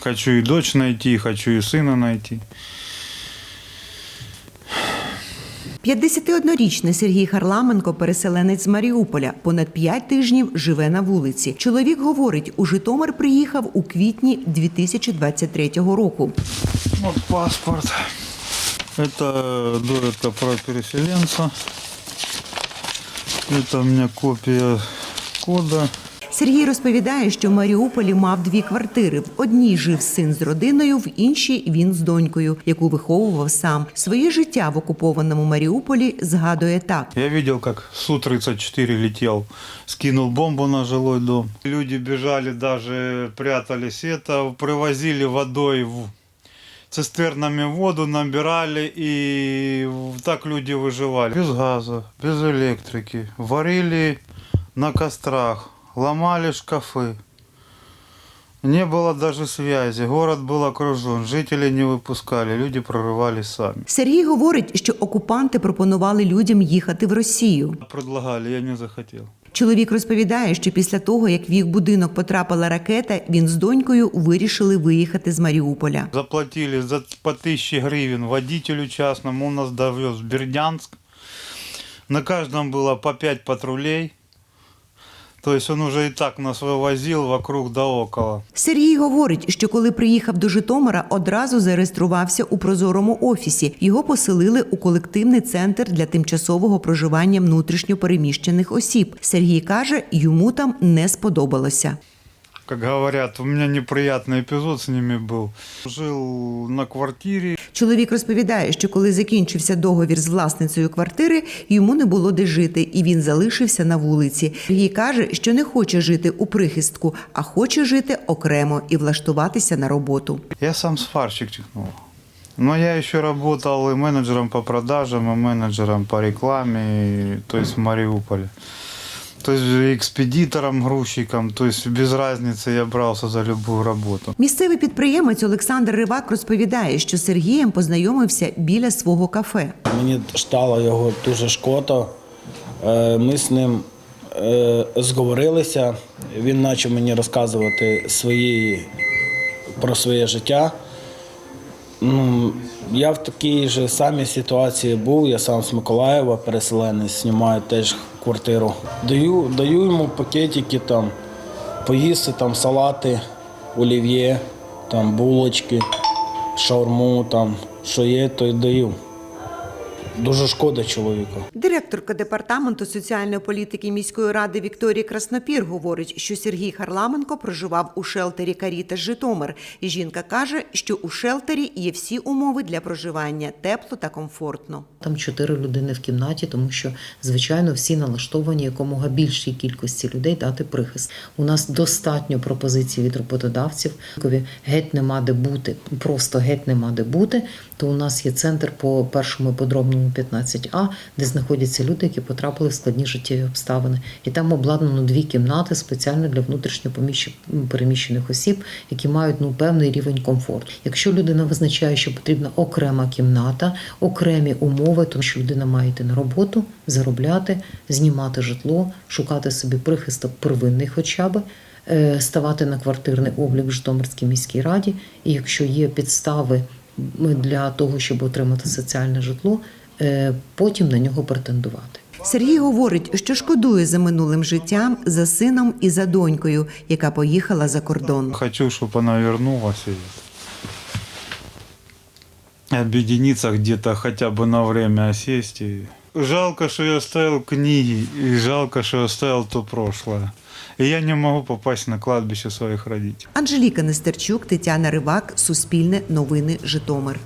Хочу и дочь найти, хочу и сына найти. 51-річний Сергій Харламенко, переселенець з Маріуполя, понад 5 тижнів живе на вулиці. Чоловік говорить, у Житомир приїхав у квітні 2023 року. Вот паспорт. Это, да, это про переселенца. Это у меня копия кода. Сергій розповідає, що в Маріуполі мав дві квартири. В одній жив син з родиною, в іншій він з донькою, яку виховував сам. Своє життя в окупованому Маріуполі згадує так. Я видел, как Су-34 летел, скинул бомбу на жилой дом. Люди бежали, даже прятались. Это привозили водой в цистернами воду, набирали, и так люди выживали. Без газа, без электрики. Варили на кострах, ломали шкафы. Не было даже связи, город был окружен, жители не выпускали, люди прорывались сами. Сергій говорить, що окупанти пропонували людям їхати в Росію. Предлагали, я не захотел. Чоловік розповідає, що після того, як в їх будинок потрапила ракета, він з донькою вирішили виїхати з Маріуполя. Заплатили за, по 1000 гривен водителю частному, он нас довез в Бердянск. На каждом было по 5 патрулей. То він вже і так нас вивозив вокруг да около. Сергій говорить, що коли приїхав до Житомира, одразу зареєструвався у прозорому офісі. Його поселили у колективний центр для тимчасового проживання внутрішньопереміщених осіб. Сергій каже, йому там не сподобалося Как говорят, у меня неприятный эпизод с ними был. Жил на квартире, Чоловік розповідає, що коли закінчився договір з власницею квартири, йому не було де жити, і він залишився на вулиці. Сергій каже, що не хоче жити у прихистку, а хоче жити окремо і влаштуватися на роботу. Я сам сварщик чихнул. Но я еще работал и менеджером по продажам, и менеджером по рекламе, и- то есть в Мариуполе. То есть экспедитором, грузчиком, то есть без разницы я брался за любую работу. Місцевий підприємець Олександр Ривак розповідає, що з Сергієм познайомився біля свого кафе. Мені стало його дуже шкода. Е, Ми з ним е, зговорилися. Він почав мені розказувати свої, про своє життя. Ну, я в такій же самій ситуації був. Я сам з Миколаєва, переселенець, знімаю теж квартиру. Даю, даю йому пакетики, там, поїсти там, салати, олів'є, там, булочки, шаурму, там, що є, то й даю. Дуже шкода чоловіку. Директорка департаменту соціальної політики міської ради Вікторія Краснопір говорить, що Сергій Харламенко проживав у шелтері Каріта Житомир. І жінка каже, що у шелтері є всі умови для проживання тепло та комфортно. Там чотири людини в кімнаті, тому що звичайно всі налаштовані якомога більшій кількості людей дати прихист. У нас достатньо пропозицій від роботодавців. Коли геть нема де бути, просто геть нема де бути. То у нас є центр по першому подробному 15А, де знаходяться люди, які потрапили в складні життєві обставини. І там обладнано дві кімнати спеціально для внутрішньо переміщених осіб, які мають ну певний рівень комфорту. Якщо людина визначає, що потрібна окрема кімната, окремі умови, тому що людина має йти на роботу, заробляти, знімати житло, шукати собі прихисток первинний, хоча б. е, Ставати на квартирний облік в Житомирській міській раді, і якщо є підстави для того, щоб отримати соціальне житло, потім на нього претендувати. Сергій говорить, що шкодує за минулим життям, за сином і за донькою, яка поїхала за кордон. Хочу, чтобы она вернулась и объединиться где-то хотя бы на время осесть. И... Жалко, что я оставил книги, и жалко, что я оставил то прошлое. И я не могу попасть на кладбище своих родителей. Анжеліка Нестерчук, Тетяна Ривак, Суспільне новини Житомир.